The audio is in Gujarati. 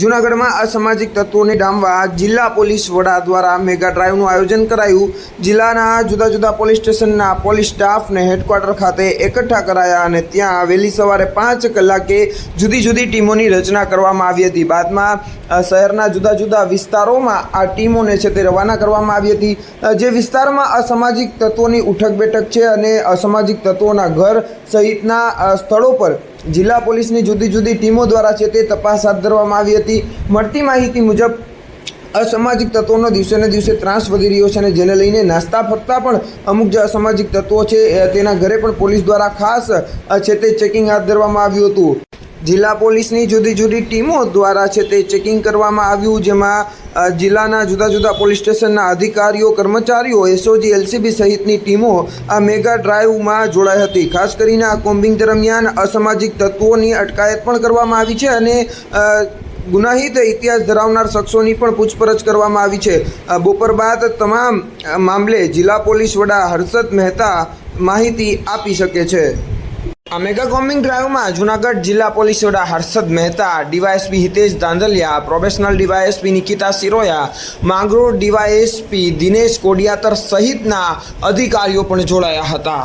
જૂનાગઢમાં અસામાજિક તત્વોને ડામવા જિલ્લા પોલીસ વડા દ્વારા મેગા ડ્રાઈવનું આયોજન કરાયું. જિલ્લાના જુદા જુદા પોલીસ સ્ટેશનના પોલીસ સ્ટાફને હેડક્વાર્ટર ખાતે એકઠા કરાયા અને ત્યાં વહેલી સવારે પાંચ કલાકે જુદી જુદી ટીમોની રચના કરવામાં આવી હતી. બાદમાં શહેરના જુદા જુદા વિસ્તારોમાં આ ટીમોને છે તે રવાના કરવામાં આવી હતી. જે વિસ્તારમાં અસામાજિક તત્વોની ઉઠક બેઠક છે અને અસામાજિક તત્વોના ઘર સહિતના સ્થળો પર જિલ્લા પોલીસની જુદી જુદી ટીમો દ્વારા છે તે તપાસ હાથ ધરવામાં આવી હતી. મળતી માહિતી મુજબ, અસામાજિક તત્વોનો દિવસે ને દિવસે ત્રાસ વધી રહ્યો છે અને જેને લઈને નાસ્તા ફરતા પણ અમુક જે અસામાજિક તત્વો છે. તેના ઘરે પણ પોલીસ દ્વારા ખાસ છે તે ચેકિંગ હાથ ધરવામાં આવ્યું હતું. જિલ્લા પોલીસની જુદી જુદી ટીમો દ્વારા છે તે ચેકિંગ કરવામાં આવ્યું, જેમાં જિલ્લાના જુદા જુદા પોલીસ સ્ટેશનના અધિકારીઓ, કર્મચારીઓ, એસઓજી, એલસીબી સહિતની ટીમો આ મેગા ડ્રાઈવમાં જોડાઈ હતી. ખાસ કરીને આ કોમ્બિંગ દરમિયાન અસામાજિક તત્વોની અટકાયત પણ કરવામાં આવી છે અને ગુનાહિત ઇતિહાસ ધરાવનાર શખ્સોની પણ પૂછપરછ કરવામાં આવી છે. બપોર બાદ તમામ મામલે જિલ્લા પોલીસ વડા હર્ષદ મહેતા માહિતી આપી શકે છે. આ મેગા કોમ્બિંગ ડ્રાઈવમાં જુનાગઢ જિલ્લા પોલીસ વડા Harshad Mehta, DYSP Hitesh Dandaliya professional DYSP Nikita Siroya, Mangrol DYSP Dinesh Kodiyatar સહિતના અધિકારીઓ પણ જોડાયા હતા.